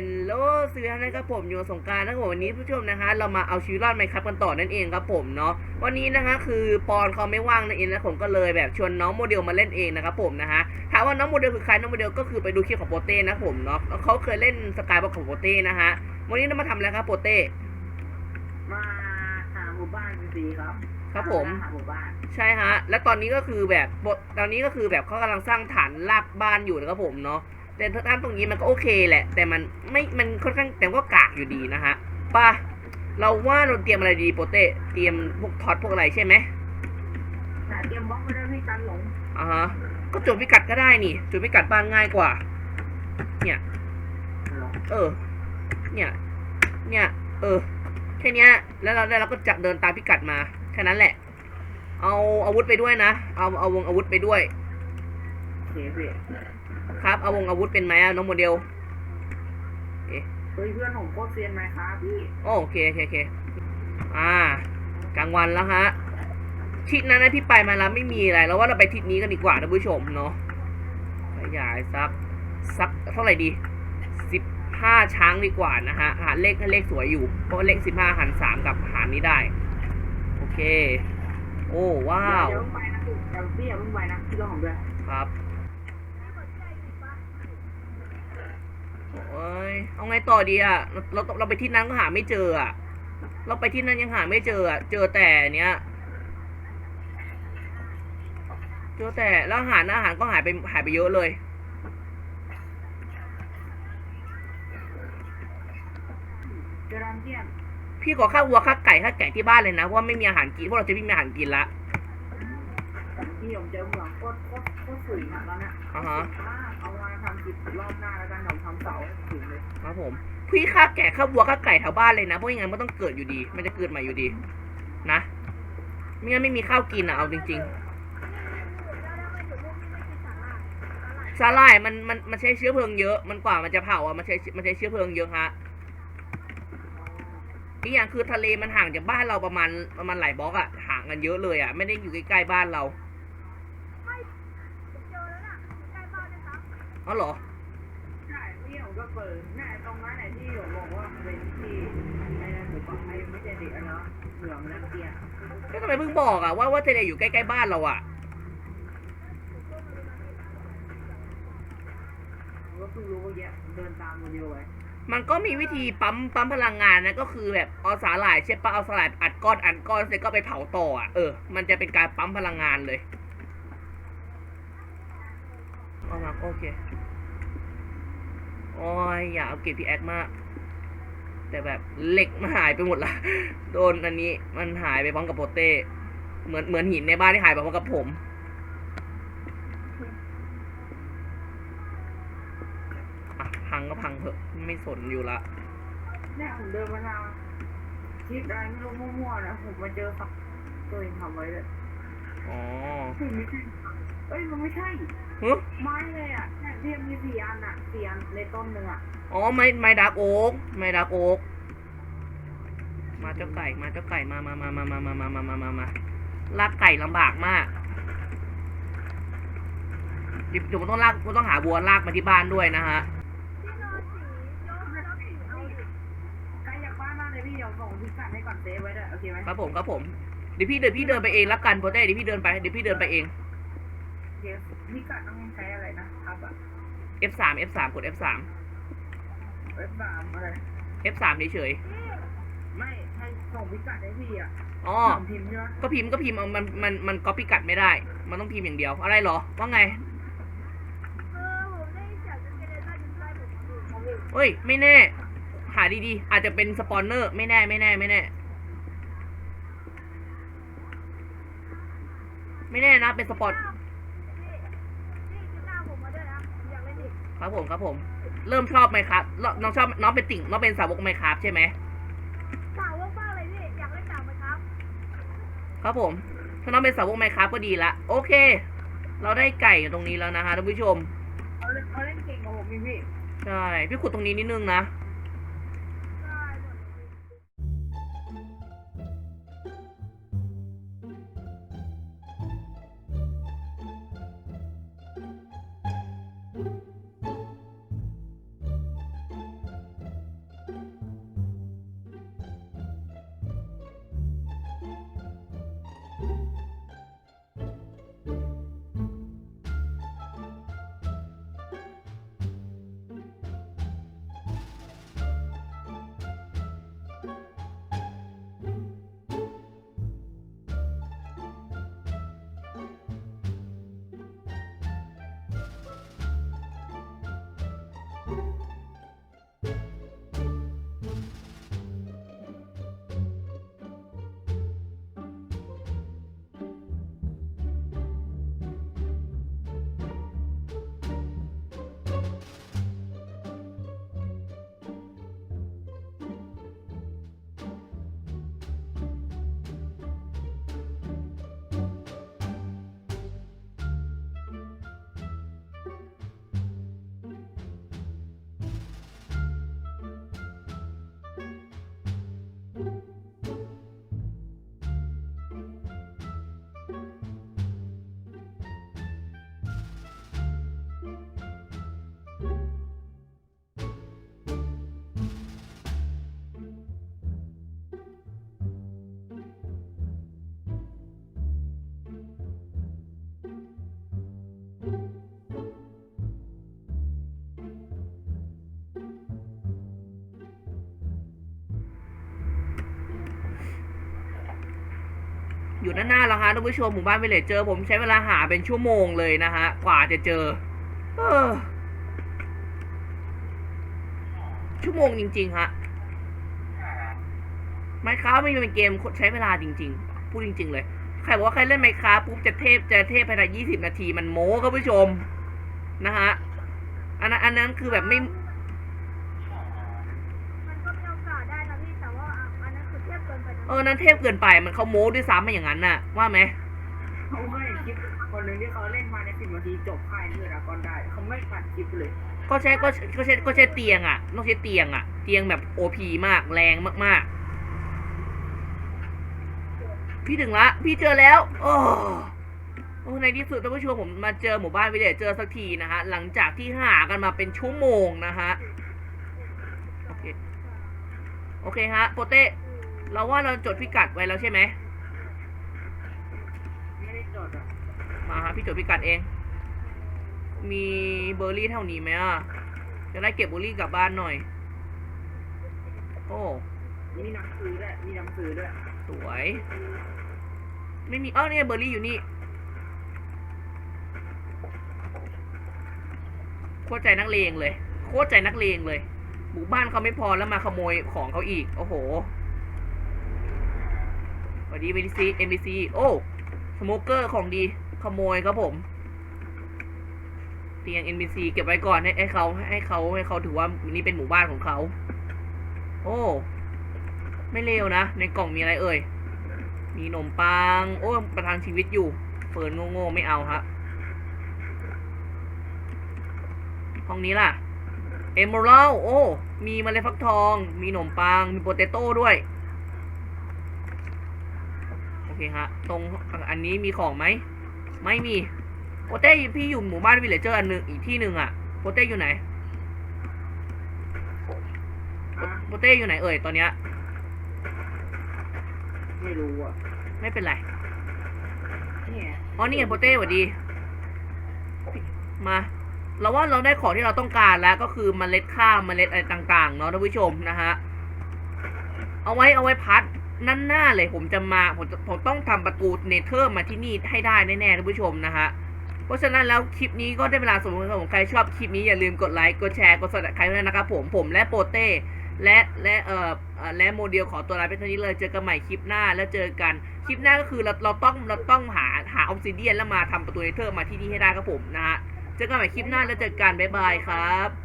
นโลซื้อนะครับผมอยู่กับสงกรารนะครับผมวันนี้ผู้ชมนะคะ เรามาเอาชีวิตรอดไหมครับกันต่อนั่นเองครับผมเนาะวันนี้นะคะคือปอนเขาไม่ว่างนั่นเองนะผมก็เลยแบบชวนน้องโมเดลมาเล่นเองนะครับผมนะฮะถามว่าน้องโมเดลคือใครน้องโมเดลก็คือไปดูคลิปของโปเต้นะครับผมเนาะแล้วเขาเคยเล่นสกายบอกของโปเต้นะฮะวันนี้เรามาทำอะไรครับโปเต้มาหาหมู่บ้านดีๆครับครับผมหาหมู่บ้านใช่ฮะและตอนนี้ก็คือแบบบตอนนี้ก็คือแบบเขากำลังสร้างฐานรากบ้านอยู่นะครับผมเนาะ แต่ถ้าตรงนี้มันก็โอเคแหละ แต่มันไม่มันค่อนข้างแต่ก็กากอยู่ดีนะฮะไป่ะเราว่าเราเตรียมอะไรดีโปเต้เตรียมพวกท็อตพวกอะไรใช่ไหมแต่เตรียมบล็อกไว้ด้วยพี่กันหลงอ่าฮะก็จุดพิกัดก็ได้นี่จุดพิกัดบ้านง่ายกว่า เนี่ยหลงเออ เนี่ย เนี่ย เออแค่เนี้ยแล้วเราแล้วเราก็จะเดินตามพิกัดมาแค่นั้นแหละ เอาอาวุธไปด้วยนะ เอาเอาวงอาวุธไปด้วยโอเคพี่ ครับเอาวงอาวุธเป็นไหมอะน้องโมเดลเฮ้ยเพื่อนผมโคตรเซียนไหมครับพี่โอเคโอเคโอเคอ่ากลางวันแล้วฮะทิศนั้นนะที่ไปมาแล้วไม่มีอะไรแล้วว่าเราไปทิศนี้กันดีกว่าท่านผู้ชมเนาะขยายสักสักเท่าไหร่ดีสิบห้าช้างดีกว่านะฮะหารเลขให้เลขสวยอยู่เพราะว่าเลขสิบห้าหารสามกับหารนี้ได้ โอเค โอ้ว้าวเดี๋ยวเพิ่งไปนะพี่เดี๋ยวพี่อย่าเพิ่งไปนะพี่รอผมด้วยครับ โอ้ยเอาไงต่อดีอะเราเราเราไปที่นั้นก็หาไม่เจออะเราไปที่นั้นยังหาไม่เจออะเจอแต่เนี้ย เจอแต่แล้วอาหารอาหารก็หายไปหายไปเยอะเลยเจอรันเทียนพี่ขอข้าววัวข้าวไก่ข้าวแกะที่บ้านเลยนะเพราะว่าไม่มีอาหารกินเพราะเราจะไม่มีอาหารกินละพี่ผมเจอเหมืองโคตรโคตรโคตรสูงอะตอนเนี้ยอ่าฮะเอามาทำกิจ รอบหน้าแล้วกันผมทำเสาสูงเลยครับผม พี่ข้าแกะข้าววัวข้าวไก่แถวบ้านเลยนะเพราะยังไงมันต้องเกิดอยู่ดี มันจะเกิดใหม่อยู่ดี นะไม่งั้นไม่มีข้าวกินอะเอาจริง ๆสาหร่ายมันมันมันใช้เชื้อเพลิงเยอะ มันกว่ามันจะเผาอะมันใช้มันใช้เชื้อเพลิงเยอะฮะอีกอย่างคือทะเลมันห่างจากบ้านเราประมาณประมาณหลายบล็อกอะห่างกันเยอะเลยอะไม่ได้อยู่ใกล้ๆบ้านเรา อ๋อเหรอ ใช่พี่ผมก็เปิดแม่ตรงนั้นไหนที่ผมบอกว่าเป็นที่ไอ้นั่นหมู่บ้านไอ้ไม่ใช่เด็กอะเนาะเหมืองรันเทียนก็ทำไมเพิ่งบอกอะว่าว่าทะเลอยู่ใกล้ๆบ้านเราอะ ผมก็เพิ่งรู้ว่าแยเดินตามโมเดลไว้มันก็มีวิธีปั๊มปั๊มพลังงานนะก็คือแบบเอาสาหร่ายใช่ปะเอาสาหร่ายอัดก้อนอัดก้อนเสร็จก็ไปเผาต่ออะเออมันจะเป็นการปั๊มพลังงานเลย เอามาโอเคโอ้ยอย่าเอาเก็บพี่แอคมาก แต่แบบเหล็กมันหายไปหมดละโดนอันนี้มันหายไปพร้อมกับโปเต้เหมือนเหมือนหินในบ้านที่หายไปพร้อมกับผมอะพังก็พังเถอะไม่สนอยู่ละเนี่ยผมเดินมาทางทิศอะไรไม่รู้มั่วๆนะผมมาเจอฝักตัวเองทำไว้เลยอ๋อ เฮ้ยไม่ใช่เอ้ยมันไม่ใช่ฮึไม้เลยอะเนี่ยที่มีสี่อันอะสี่อันในต้นหนึ่งอะอ๋อไม้ไม้ดาร์กโอ๊กไม้ดาร์กโอ๊กมาเจ้าไก่มาเจ้าไก่มามามามามามามามามามามาลากไก่ลำบากมากเดี๋ยวเดี๋ยวผมต้องลากผมต้องหาวัวลากมาที่บ้านด้วยนะฮะใกล้จากบ้านมากเลยพี่เดี๋ยวส่งพิกัดให้ก่อนเซฟไว้ด้วยโอเคไหมครับผมครับผมเดี๋ยวพี่เดินพี่เดินไปเองละกันโปรเต้เดี๋ยวพี่เดินไปเดี๋ยวพี่เดินไปเอง โอเคพิกัดต้องใช้อะไรนะครับอะ F3 F3 กด F3 เว็บสามอะไร F3 เฉยไม่ให้ส่งพิกัดให้พี่อะๆอ๋อผมพิมพ์ใช่ไหมก็พิมพ์ก็พิมพ์เอามันมันมันก๊อปปี้กัดไม่ได้ มันต้องพิมพ์อย่างเดียว อะไรเหรอ ว่าไงเฮ้ย ไม่แน่ หาดีๆ อาจจะเป็นสปอนเนอร์ ไม่แน่ ไม่แน่ ไม่แน่ ไม่แน่นะ เป็นสปอน ครับผมครับผม เริ่มชอบไหมครับแล้วน้องชอบน้องเป็นติ่งน้องเป็นสาวกไหมครับใช่ไหมสาวกมากเลยพี่อยากเล่นสาวไหมครับ ครับผม ถ้าน้องเป็นสาวกไหมครับก็ดีละโอเค เราได้ไก่อยู่ตรงนี้แล้วนะฮะท่านผู้ชมเขาเล่นเขาเล่นเก่งกว่าผมอีกพี่ใช่พี่ขุดตรงนี้นิดนึงนะ อยู่ด้านหน้าแล้วฮะท่านผู้ชมหมู่บ้านวิลเลจเจอผมใช้เวลาหาเป็นชั่วโมงเลยนะฮะ กว่าจะเจอ เออ ชั่วโมงจริง ๆ ฮะไมค้าไม่เป็นเกมใช้เวลาจริง ๆ พูดจริง ๆ เลย ใครบอกว่าใครเล่นไมค้าปุ๊บจะเทพจะเทพภายในยี่สิบนาทีมันโม้ครับผู้ชม นะฮะอันนั้นอันนั้นคือแบบไม่ มันก็มีโอกาสได้นะพี่แต่ว่าอะอันนั้นคือเทียบ เกินไปนะเออ นั้นเทพเกินไป มันเขาโม้ด้วยซ้ำมาอย่างนั้นน่ะ ว่าไหมเขาไม่คลิปคนหนึ่งที่เขาเล่นมาในสิบนาทีจบภายในดากอนได้ เขาไม่ตัดคลิปเลย ก็ใช้ก็ก็ใช้ก็ใช้เตียงอะ ต้องใช้เตียงอะ เตียงแบบโอพีมากแรงมากๆ พี่ถึงละ พี่เจอแล้ว โอ้โอ้ในที่สุดท่านผู้ชมผมมาเจอหมู่บ้านวิลเลจเจอสักทีนะฮะ หลังจากที่หากันมาเป็นชั่วโมงนะฮะ โอเค โอเคฮะ โปเต้ เราว่าเราจดพิกัดไว้แล้วใช่ไหมไม่ได้จดอะมาฮะพี่จดพิกัดเอง มีเบอร์รี่เท่านี้ไหมอะจะได้เก็บเบอร์รี่กลับบ้านหน่อย โอ้มีหนังสือด้วยมีหนังสือด้วยสวย ไม่มีเอ้าเนี่ยเบอร์รี่อยู่นี่โคตรใจนักเลงเลย โคตรใจนักเลงเลยหมู่บ้านเขาไม่พอแล้วมาขโมยของเขาอีก โอ้โหส วัสดี BDC MBC โอ้ สโมเกอร์ของดี ขโมยครับผมเตียง NBC เก็บไว้ก่อนให้ให้เขาให้เขาให้เขาถือว่านี่เป็นหมู่บ้านของเขา โอ้ ไม่เลวนะ ในกล่องมีอะไรเอ่ย มีขนมปัง โอ้ประทังชีวิตอยู่ เฟิร์นโง่ๆไม่เอาฮะ ห้องนี้ล่ะ เอม r ร d โอ้ มีเมล็ดฟักทอง มีขนมปัง มีโปเตโต้ด้วย เคฮะ ตรงอันนี้มีของไหม ไม่มีโปเต้พี่อยู่หมู่บ้านวิลเลจเจอร์อันหนึ่งอีกที่หนึ่งอะโปเต้อยู่ไหนอะโปเต้อยู่ไหนเอ่ยตอนเนี้ย ไม่รู้อะ ไม่เป็นไรเนี่ยอ๋อนี่ไงโปเต้สวัสดี มา เราว่าเราได้ของที่เราต้องการแล้วก็คือเมล็ดข้าวเมล็ดอะไรต่างๆเนาะท่านผู้ชมนะฮะ เอาไว้เอาไว้พัด นั่นหน้าเลยผมจะมาผมจะผมต้องทำประตูเนเธอร์มาที่นี่ให้ได้แน่ๆท่านผู้ชมนะฮะเพราะฉะนั้นแล้วคลิปนี้ก็ได้เวลาสมมติผมใครชอบคลิปนี้อย่าลืมกดไลค์กดแชร์กด subscribe ด้วยนะครับผมผมและโปเต้และและเอ่อและโมเดลขอตัวลาไปเท่านี้เลยเจอกันใหม่คลิปหน้าแล้วเจอกันคลิปหน้าก็คือเราเราต้องเราต้องหาหาออฟซิเดียนแล้วมาทำประตูเนเธอร์มาที่นี่ให้ได้ครับผมนะฮะเจอกันใหม่คลิปหน้าแล้วเจอกันบ๊ายบายครับ